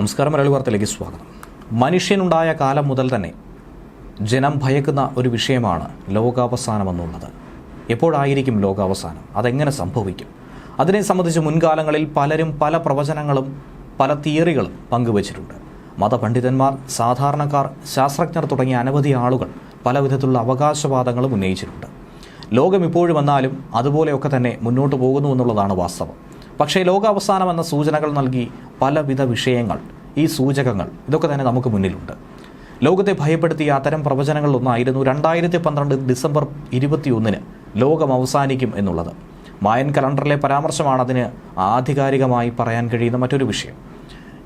നമസ്കാരം മലയാളി വാർത്തയിലേക്ക് സ്വാഗതം. മനുഷ്യനുണ്ടായ കാലം മുതൽ തന്നെ ജനം ഭയക്കുന്ന ഒരു വിഷയമാണ് ലോകാവസാനം എന്നുള്ളത് എപ്പോഴായിരിക്കും ലോകാവസാനം? അതെങ്ങനെ സംഭവിക്കും? അതിനെ സംബന്ധിച്ച് മുൻകാലങ്ങളിൽ പലരും പല പ്രവചനങ്ങളും പല തിയറികളും പങ്കുവച്ചിട്ടുണ്ട്. മതപണ്ഡിതന്മാർ സാധാരണക്കാർ ശാസ്ത്രജ്ഞർ തുടങ്ങിയ അനവധി ആളുകൾ പലവിധത്തിലുള്ള അവകാശവാദങ്ങളും ഉന്നയിച്ചിട്ടുണ്ട്. ലോകം ഇപ്പോഴും വന്നാലും അതുപോലെയൊക്കെ തന്നെ മുന്നോട്ട് പോകുന്നു എന്നുള്ളതാണ് വാസ്തവം. പക്ഷേ ലോകാവസാനം എന്ന സൂചനകൾ നൽകി പലവിധ വിഷയങ്ങൾ ഈ സൂചകങ്ങൾ ഇതൊക്കെ തന്നെ നമുക്ക് മുന്നിലുണ്ട്. ലോകത്തെ ഭയപ്പെടുത്തിയ അത്തരം പ്രവചനങ്ങളിലൊന്നായിരുന്നു രണ്ടായിരത്തി പന്ത്രണ്ട് ഡിസംബർ ഇരുപത്തിയൊന്നിന് ലോകം അവസാനിക്കും എന്നുള്ളത്. മായൻ കലണ്ടറിലെ പരാമർശമാണ് അതിന് ആധികാരികമായി പറയാൻ കഴിയുന്ന മറ്റൊരു വിഷയം.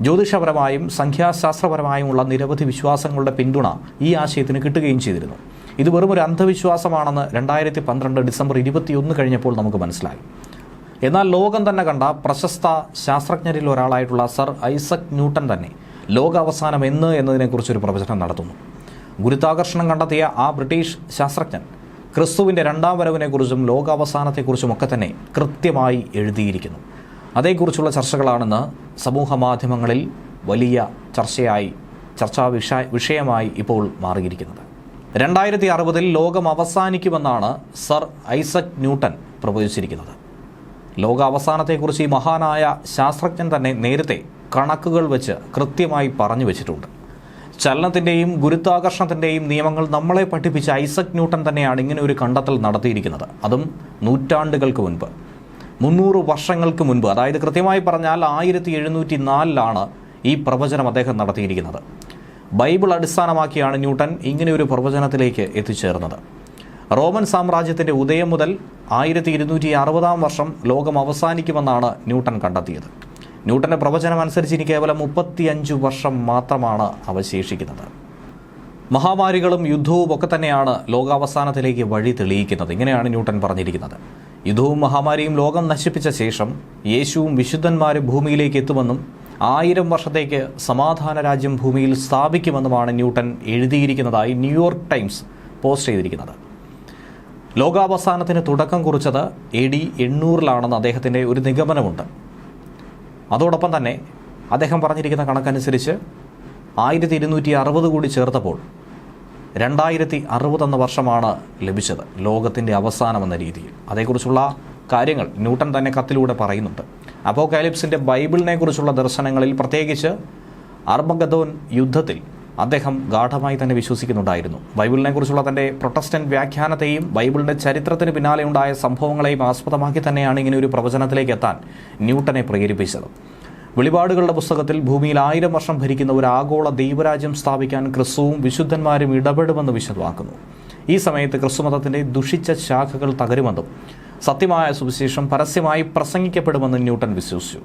ജ്യോതിഷപരമായും സംഖ്യാശാസ്ത്രപരമായുമുള്ള നിരവധി വിശ്വാസങ്ങളുടെ പിന്തുണ ഈ ആശയത്തിന് കിട്ടുകയും ചെയ്തിരുന്നു. ഇത് വെറും ഒരു അന്ധവിശ്വാസമാണെന്ന് രണ്ടായിരത്തി പന്ത്രണ്ട് ഡിസംബർ ഇരുപത്തിയൊന്ന് കഴിഞ്ഞപ്പോൾ നമുക്ക് മനസ്സിലായി. എന്നാൽ ലോകം തന്നെ കണ്ട പ്രശസ്ത ശാസ്ത്രജ്ഞരിൽ ഒരാളായിട്ടുള്ള സർ ഐസക് ന്യൂട്ടൺ തന്നെ ലോകാവസാനം എന്ന് എന്നതിനെക്കുറിച്ചൊരു പ്രവചനം നടത്തുന്നു. ഗുരുത്വാകർഷണം കണ്ടെത്തിയ ആ ബ്രിട്ടീഷ് ശാസ്ത്രജ്ഞൻ ക്രിസ്തുവിന്റെ രണ്ടാം വരവിനെക്കുറിച്ചും ലോകാവസാനത്തെക്കുറിച്ചും ഒക്കെ തന്നെ കൃത്യമായി എഴുതിയിരിക്കുന്നു. അതേക്കുറിച്ചുള്ള ചർച്ചകളാണെന്ന് സമൂഹ മാധ്യമങ്ങളിൽ വലിയ ചർച്ചയായി ചർച്ചാ വിഷയ വിഷയമായി ഇപ്പോൾ മാറിയിരിക്കുന്നത്. രണ്ടായിരത്തി അറുപതിൽ ലോകം അവസാനിക്കുമെന്നാണ് സർ ഐസക് ന്യൂട്ടൺ പ്രവചിച്ചിരിക്കുന്നത്. ലോക അവസാനത്തെക്കുറിച്ച് ഈ മഹാനായ ശാസ്ത്രജ്ഞൻ തന്നെ നേരത്തെ കണക്കുകൾ വെച്ച് കൃത്യമായി പറഞ്ഞു വെച്ചിട്ടുണ്ട്. ചലനത്തിന്റെയും ഗുരുത്വാകർഷണത്തിന്റെയും നിയമങ്ങൾ നമ്മളെ പഠിപ്പിച്ച ഐസക് ന്യൂട്ടൺ തന്നെയാണ് ഇങ്ങനെ ഒരു കണ്ടെത്തൽ നടത്തിയിരിക്കുന്നത്. അതും നൂറ്റാണ്ടുകൾക്ക് മുൻപ്. മുന്നൂറ് വർഷങ്ങൾക്ക് മുൻപ്. അതായത് കൃത്യമായി പറഞ്ഞാൽ ആയിരത്തി എഴുന്നൂറ്റി നാലിലാണ് ഈ പ്രവചനം അദ്ദേഹം നടത്തിയിരിക്കുന്നത്. ബൈബിൾ അടിസ്ഥാനമാക്കിയാണ് ന്യൂട്ടൺ ഇങ്ങനെ ഒരു പ്രവചനത്തിലേക്ക് എത്തിച്ചേർന്നത്. റോമൻ സാമ്രാജ്യത്തിന്റെ ഉദയം മുതൽ ആയിരത്തി ഇരുന്നൂറ്റി അറുപതാം വർഷം ലോകം അവസാനിക്കുമെന്നാണ് ന്യൂട്ടൺ കണ്ടെത്തിയത്. ന്യൂട്ടന്റെ പ്രവചനം അനുസരിച്ച് ഇനി കേവലം മുപ്പത്തിയഞ്ച് വർഷം മാത്രമാണ് അവശേഷിക്കുന്നത്. മഹാമാരികളും യുദ്ധവും ഒക്കെ തന്നെയാണ് ലോകാവസാനത്തിലേക്ക് വഴി തെളിയിക്കുന്നത്. ഇങ്ങനെയാണ് ന്യൂട്ടൻ പറഞ്ഞിരിക്കുന്നത്. യുദ്ധവും മഹാമാരിയും ലോകം നശിപ്പിച്ച ശേഷം യേശുവും വിശുദ്ധന്മാരും ഭൂമിയിലേക്ക് എത്തുമെന്നും ആയിരം വർഷത്തേക്ക് സമാധാന രാജ്യം ഭൂമിയിൽ സ്ഥാപിക്കുമെന്നുമാണ് ന്യൂട്ടൺ എഴുതിയിരിക്കുന്നതായി ന്യൂയോർക്ക് ടൈംസ് പോസ്റ്റ് ചെയ്തിരിക്കുന്നത്. ലോകാവസാനത്തിന് തുടക്കം കുറിച്ചത് എ ഡി എണ്ണൂറിലാണെന്ന് അദ്ദേഹത്തിന്റെ ഒരു നിഗമനമുണ്ട്. അതോടൊപ്പം തന്നെ അദ്ദേഹം പറഞ്ഞിരിക്കുന്ന കണക്കനുസരിച്ച് ആയിരത്തി ഇരുന്നൂറ്റി അറുപത് കൂടി ചേർത്തപ്പോൾ രണ്ടായിരത്തി അറുപത് എന്ന വർഷമാണ് ലഭിച്ചത് ലോകത്തിന്റെ അവസാനം എന്ന രീതിയിൽ. അതേക്കുറിച്ചുള്ള കാര്യങ്ങൾ ന്യൂട്ടൺ തന്നെ കത്തിലൂടെ പറയുന്നുണ്ട്. അപ്പോകാലിപ്സിന്റെ ബൈബിളിനെ കുറിച്ചുള്ള ദർശനങ്ങളിൽ പ്രത്യേകിച്ച് അർമഗദോൻ യുദ്ധത്തിൽ അദ്ദേഹം ഗാഠമായി തന്നെ വിശ്വസിക്കുന്നുണ്ടായിരുന്നു. ബൈബിളിനെ കുറിച്ചുള്ള തന്റെ പ്രൊട്ടസ്റ്റന്റ് വ്യാഖ്യാനത്തെയും ബൈബിളിന്റെ ചരിത്രത്തിന് പിന്നാലെ ഉണ്ടായ സംഭവങ്ങളെയും ആസ്പദമാക്കി തന്നെയാണ് ഇങ്ങനെ ഒരു പ്രവചനത്തിലേക്ക് എത്താൻ ന്യൂട്ടനെ പ്രേരിപ്പിച്ചത്. വെളിപാടുകളുടെ പുസ്തകത്തിൽ ഭൂമിയിൽ ആയിരം വർഷം ഭരിക്കുന്ന ഒരു ആഗോള ദൈവരാജ്യം സ്ഥാപിക്കാൻ ക്രിസ്തുവും വിശുദ്ധന്മാരും ഇടപെടുമെന്ന് വിശദമാക്കുന്നു. ഈ സമയത്ത് ക്രിസ്തുമതത്തിന്റെ ദുഷിച്ച ശാഖകൾ തകരുമെന്നും സത്യമായ സുവിശേഷം പരസ്യമായി പ്രസംഗിക്കപ്പെടുമെന്നും ന്യൂട്ടൺ വിശ്വസിച്ചു.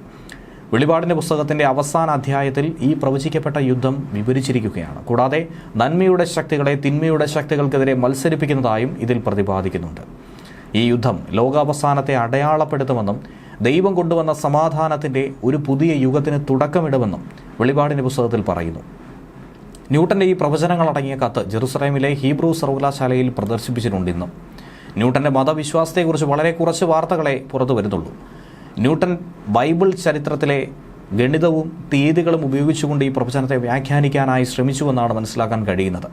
വെളിപാടിന്റെ പുസ്തകത്തിന്റെ അവസാന അധ്യായത്തിൽ ഈ പ്രവചിക്കപ്പെട്ട യുദ്ധം വിവരിച്ചിരിക്കുകയാണ്. കൂടാതെ നന്മയുടെ ശക്തികളെ തിന്മയുടെ ശക്തികൾക്കെതിരെ മത്സരിപ്പിക്കുന്നതായും ഇതിൽ പ്രതിപാദിക്കുന്നുണ്ട്. ഈ യുദ്ധം ലോകാവസാനത്തെ അടയാളപ്പെടുത്തുമെന്നും ദൈവം കൊണ്ടുവന്ന സമാധാനത്തിന്റെ ഒരു പുതിയ യുഗത്തിന് തുടക്കമിടുമെന്നും വെളിപാടിന്റെ പുസ്തകത്തിൽ പറയുന്നു. ന്യൂട്ടന്റെ ഈ പ്രവചനങ്ങളടങ്ങിയ കത്ത് ജെറുസലേമിലെ ഹീബ്രു സർവകലാശാലയിൽ പ്രദർശിപ്പിച്ചിട്ടുണ്ട് ഇന്നും. ന്യൂട്ടന്റെ മതവിശ്വാസത്തെക്കുറിച്ച് വളരെ കുറച്ച് വാർത്തകളെ പുറത്തു വരുന്നുള്ളൂ. ന്യൂട്ടൻ ബൈബിൾ ചരിത്രത്തിലെ ഗണിതവും തീയതികളും ഉപയോഗിച്ചുകൊണ്ട് ഈ പ്രവചനത്തെ വ്യാഖ്യാനിക്കാനായി ശ്രമിച്ചുവെന്നാണ് മനസ്സിലാക്കാൻ കഴിയുന്നത്.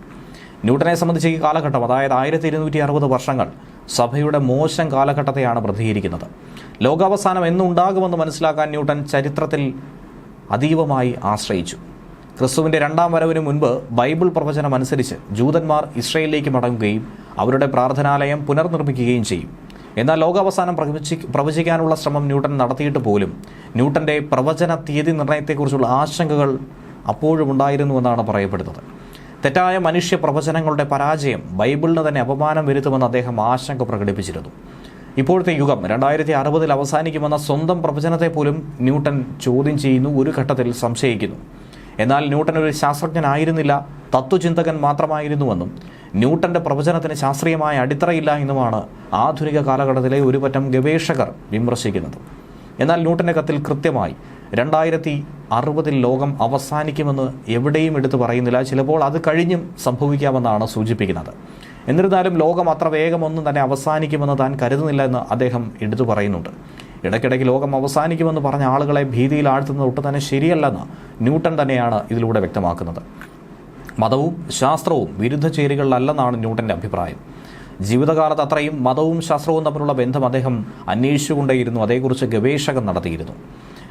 ന്യൂട്ടനെ സംബന്ധിച്ച് ഈ കാലഘട്ടം അതായത് ആയിരത്തി ഇരുന്നൂറ്റി അറുപത് വർഷങ്ങൾ സഭയുടെ മോശം കാലഘട്ടത്തെയാണ് പ്രതികരിക്കുന്നത് ലോകാവസാനം എന്നുണ്ടാകുമെന്ന് മനസ്സിലാക്കാൻ ന്യൂട്ടൻ ചരിത്രത്തിൽ അതീവമായി ആശ്രയിച്ചു. ക്രിസ്തുവിന്റെ രണ്ടാം വരവിന് മുൻപ് ബൈബിൾ പ്രവചനം അനുസരിച്ച് ജൂതന്മാർ ഇസ്രയേലിലേക്ക് മടങ്ങുകയും അവരുടെ പ്രാർത്ഥനാലയം പുനർനിർമ്മിക്കുകയും ചെയ്യും. എന്നാൽ ലോകാവസാനം പ്രവചി പ്രവചിക്കാനുള്ള ശ്രമം ന്യൂട്ടൺ നടത്തിയിട്ട് പോലും ന്യൂട്ടന്റെ പ്രവചന തീയതി നിർണയത്തെക്കുറിച്ചുള്ള ആശങ്കകൾ അപ്പോഴും ഉണ്ടായിരുന്നു എന്നാണ് പറയപ്പെടുന്നത്. തെറ്റായ മനുഷ്യ പ്രവചനങ്ങളുടെ പരാജയം ബൈബിളിന് തന്നെ അപമാനം വരുത്തുമെന്ന് അദ്ദേഹം ആശങ്ക പ്രകടിപ്പിച്ചിരുന്നു. ഇപ്പോഴത്തെ യുഗം രണ്ടായിരത്തി അറുപതിൽ അവസാനിക്കുമെന്ന സ്വന്തം പ്രവചനത്തെ പോലും ന്യൂട്ടൺ ചോദ്യം ചെയ്യുന്നു ഒരു ഘട്ടത്തിൽ സംശയിക്കുന്നു. എന്നാൽ ന്യൂട്ടൻ ഒരു ശാസ്ത്രജ്ഞനായിരുന്നില്ല തത്വചിന്തകൻ മാത്രമായിരുന്നുവെന്നും ന്യൂട്ടന്റെ പ്രവചനത്തിന് ശാസ്ത്രീയമായ അടിത്തറയില്ല എന്നുമാണ് ആധുനിക കാലഘട്ടത്തിലെ ഒരുപറ്റം ഗവേഷകർ വിമർശിക്കുന്നത്. എന്നാൽ ന്യൂട്ടന്റെ കത്തിൽ കൃത്യമായി രണ്ടായിരത്തി അറുപതിൽ ലോകം അവസാനിക്കുമെന്ന് എവിടെയും എടുത്തു പറയുന്നില്ല. ചിലപ്പോൾ അത് കഴിഞ്ഞും സംഭവിക്കാമെന്നാണ് സൂചിപ്പിക്കുന്നത്. എന്നിരുന്നാലും ലോകം അത്ര വേഗമൊന്നും തന്നെ അവസാനിക്കുമെന്ന് താൻ കരുതുന്നില്ല എന്ന് അദ്ദേഹം എടുത്തു പറയുന്നുണ്ട്. ഇടയ്ക്കിടയ്ക്ക് ലോകം അവസാനിക്കുമെന്ന് പറഞ്ഞ ആളുകളെ ഭീതിയിൽ ആഴ്ത്തുന്നത് ഒട്ടും തന്നെ ശരിയല്ലെന്ന് ന്യൂട്ടൺ തന്നെയാണ് ഇതിലൂടെ വ്യക്തമാക്കുന്നത്. മതവും ശാസ്ത്രവും വിരുദ്ധ ചേരികളിലല്ലെന്നാണ് ന്യൂട്ടന്റെ അഭിപ്രായം. ജീവിതകാലത്ത് അത്രയും മതവും ശാസ്ത്രവും തമ്മിലുള്ള ബന്ധം അദ്ദേഹം അന്വേഷിച്ചുകൊണ്ടേയിരുന്നു. അതേക്കുറിച്ച് ഗവേഷകം നടത്തിയിരുന്നു.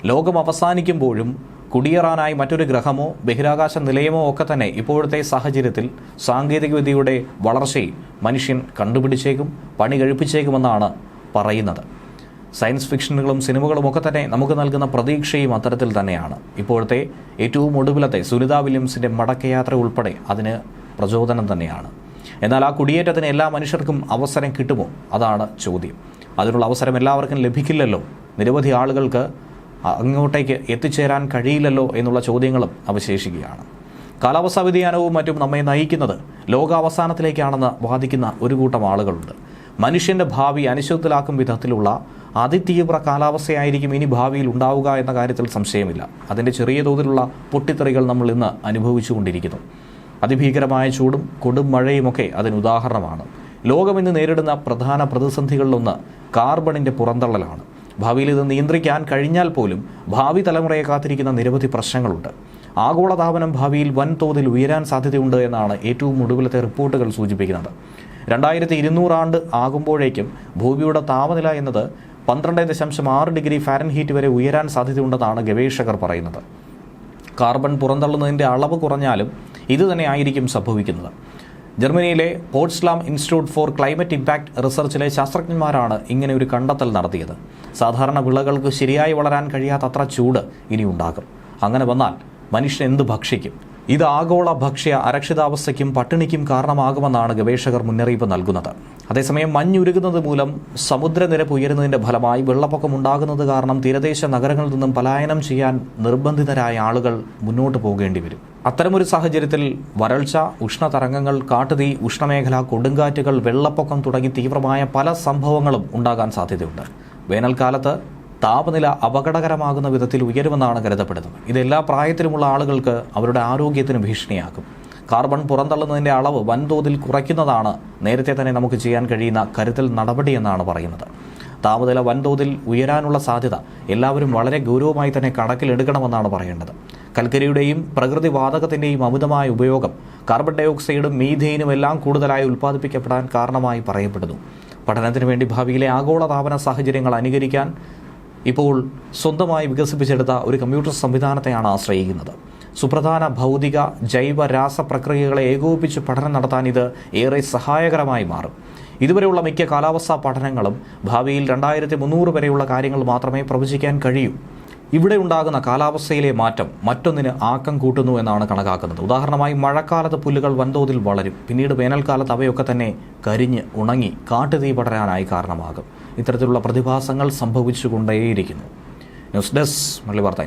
ലോകം അവസാനിക്കുമ്പോഴും കുടിയേറാനായി മറ്റൊരു ഗ്രഹമോ ബഹിരാകാശ നിലയമോ ഒക്കെ തന്നെ ഇപ്പോഴത്തെ സാഹചര്യത്തിൽ സാങ്കേതികവിദ്യയുടെ വളർച്ചയിൽ മനുഷ്യൻ കണ്ടുപിടിച്ചേക്കും പണി കഴിപ്പിച്ചേക്കുമെന്നാണ് പറയുന്നത്. സയൻസ് ഫിക്ഷനുകളും സിനിമകളും ഒക്കെ തന്നെ നമുക്ക് നൽകുന്ന പ്രതീക്ഷയും അത്തരത്തിൽ തന്നെയാണ്. ഇപ്പോഴത്തെ ഏറ്റവും ഒടുവിലത്തെ സുനിത വില്യംസിന്റെ മടക്കയാത്ര ഉൾപ്പെടെ അതിന് പ്രചോദനം തന്നെയാണ്. എന്നാൽ ആ കുടിയേറ്റത്തിന് എല്ലാ മനുഷ്യർക്കും അവസരം കിട്ടുമോ? അതാണ് ചോദ്യം. അതിനുള്ള അവസരം എല്ലാവർക്കും ലഭിക്കില്ലല്ലോ? നിരവധി ആളുകൾക്ക് അങ്ങോട്ടേക്ക് എത്തിച്ചേരാൻ കഴിയില്ലല്ലോ എന്നുള്ള ചോദ്യങ്ങളും അവശേഷിക്കുകയാണ്. കാലാവസ്ഥാ വ്യതിയാനവും മറ്റും നമ്മെ നയിക്കുന്നത് ലോകാവസാനത്തിലേക്കാണെന്ന് വാദിക്കുന്ന ഒരു കൂട്ടം ആളുകളുണ്ട്. മനുഷ്യന്റെ ഭാവി അനിശ്ചിതത്തിലാക്കും വിധത്തിലുള്ള അതിതീവ്ര കാലാവസ്ഥയായിരിക്കും ഇനി ഭാവിയിൽ ഉണ്ടാവുക എന്ന കാര്യത്തിൽ സംശയമില്ല. അതിന്റെ ചെറിയ തോതിലുള്ള പൊട്ടിത്തെറികൾ നമ്മൾ ഇന്ന് അനുഭവിച്ചുകൊണ്ടിരിക്കുന്നു. അതിഭീകരമായ ചൂടും കൊടും മഴയുമൊക്കെ അതിന് ഉദാഹരണമാണ്. ലോകം ഇന്ന് നേരിടുന്ന പ്രധാന പ്രതിസന്ധികളിലൊന്ന് കാർബണിന്റെ പുറന്തള്ളലാണ്. ഭാവിയിൽ ഇത് നിയന്ത്രിക്കാൻ കഴിഞ്ഞാൽ പോലും ഭാവി തലമുറയെ കാത്തിരിക്കുന്ന നിരവധി പ്രശ്നങ്ങളുണ്ട്. ആഗോളതാപനം ഭാവിയിൽ വൻതോതിൽ ഉയരാൻ സാധ്യതയുണ്ട് എന്നാണ് ഏറ്റവും ഒടുവിലത്തെ റിപ്പോർട്ടുകൾ സൂചിപ്പിക്കുന്നത്. രണ്ടായിരത്തി ഇരുന്നൂറാണ്ട് ആകുമ്പോഴേക്കും ഭൂമിയുടെ താപനില എന്നത് പന്ത്രണ്ട് ദശാംശം ആറ് ഡിഗ്രി ഫാരൻഹീറ്റ് വരെ ഉയരാൻ സാധ്യതയുണ്ടെന്നാണ് ഗവേഷകർ പറയുന്നത്. കാർബൺ പുറന്തള്ളുന്നതിന്റെ അളവ് കുറഞ്ഞാലും ഇതുതന്നെ ആയിരിക്കും സംഭവിക്കുന്നത്. ജർമ്മനിയിലെ Potsdam institute for climate impact റിസർച്ചിലെ ശാസ്ത്രജ്ഞന്മാരാണ് ഇങ്ങനെ ഒരു കണ്ടെത്തൽ നടത്തിയത്. സാധാരണ വിളകൾക്ക് ശരിയായി വളരാൻ കഴിയാത്തത്ര ചൂട് ഇനി ഉണ്ടാകും അങ്ങനെ വന്നാൽ മനുഷ്യൻ എന്ത് ഭക്ഷിക്കും? ഇത് ആഗോള ഭക്ഷ്യ അരക്ഷിതാവസ്ഥയ്ക്കും പട്ടിണിക്കും കാരണമാകുമെന്നാണ് ഗവേഷകർ മുന്നറിയിപ്പ് നൽകുന്നത്. അതേസമയം മഞ്ഞുരുകുന്നത് മൂലം സമുദ്രനിരപ്പ് ഉയരുന്നതിന്റെ ഫലമായി വെള്ളപ്പൊക്കം ഉണ്ടാകുന്നത് കാരണം തീരദേശ നഗരങ്ങളിൽ നിന്നും പലായനം ചെയ്യാൻ നിർബന്ധിതരായ ആളുകൾ മുന്നോട്ട് പോകേണ്ടി വരും. അത്തരമൊരു സാഹചര്യത്തിൽ വരൾച്ച ഉഷ്ണതരംഗങ്ങൾ കാട്ടുതീ ഉഷ്ണമേഖല കൊടുങ്കാറ്റുകൾ വെള്ളപ്പൊക്കം തുടങ്ങി തീവ്രമായ പല സംഭവങ്ങളും ഉണ്ടാകാൻ സാധ്യതയുണ്ട്. വേനൽക്കാലത്ത് താപനില അപകടകരമാകുന്ന വിധത്തിൽ ഉയരുമെന്നാണ് കരുതപ്പെടുന്നത്. ഇത് എല്ലാ പ്രായത്തിലുമുള്ള ആളുകൾക്ക് അവരുടെ ആരോഗ്യത്തിന് ഭീഷണിയാക്കും. കാർബൺ പുറന്തള്ളുന്നതിന്റെ അളവ് വൻതോതിൽ കുറയ്ക്കുന്നതാണ് നേരത്തെ തന്നെ നമുക്ക് ചെയ്യാൻ കഴിയുന്ന കരുതൽ നടപടിയെന്നാണ് പറയുന്നത്. താപനില വൻതോതിൽ ഉയരാനുള്ള സാധ്യത എല്ലാവരും വളരെ ഗൗരവമായി തന്നെ കണക്കിലെടുക്കണമെന്നാണ് പറയേണ്ടത്. കൽക്കരിയുടെയും പ്രകൃതി വാതകത്തിന്റെയും അമിതമായ ഉപയോഗം കാർബൺ ഡയോക്സൈഡും മീഥെയിനും എല്ലാം കൂടുതലായി ഉൽപ്പാദിപ്പിക്കപ്പെടാൻ കാരണമായി പറയപ്പെടുന്നു. പഠനത്തിന് വേണ്ടി ഭാവിയിലെ ആഗോള ആഗോളതാപന സാഹചര്യങ്ങൾ അനുകരിക്കാൻ ഇപ്പോൾ സ്വന്തമായി വികസിപ്പിച്ചെടുത്ത ഒരു കമ്പ്യൂട്ടർ സംവിധാനത്തെയാണ് ആശ്രയിക്കുന്നത്. സുപ്രധാന ഭൗതിക ജൈവ രാസ പ്രക്രിയകളെ ഏകോപിപ്പിച്ച് പഠനം നടത്താൻ ഇത് ഏറെ സഹായകരമായി മാറും. ഇതുവരെയുള്ള മിക്ക കാലാവസ്ഥാ പഠനങ്ങളും ഭാവിയിൽ രണ്ടായിരത്തി മുന്നൂറ് വരെയുള്ള കാര്യങ്ങൾ മാത്രമേ പ്രവചിക്കാൻ കഴിയൂ. ഇവിടെ ഉണ്ടാകുന്ന കാലാവസ്ഥയിലെ മാറ്റം മറ്റൊന്നിന് ആക്കം കൂട്ടുന്നു എന്നാണ് കണക്കാക്കുന്നത്. ഉദാഹരണമായി മഴക്കാലത്ത് പുല്ലുകൾ വൻതോതിൽ വളരും. പിന്നീട് വേനൽക്കാലത്ത് അവയൊക്കെ തന്നെ കരിഞ്ഞ് ഉണങ്ങി കാട്ടുതീ പടരാനായി കാരണമാകും. ഇത്തരത്തിലുള്ള പ്രതിഭാസങ്ങൾ സംഭവിച്ചുകൊണ്ടേയിരിക്കുന്നു. ന്യൂസ് ഡെസ്ക് മള്ളി വാർത്ത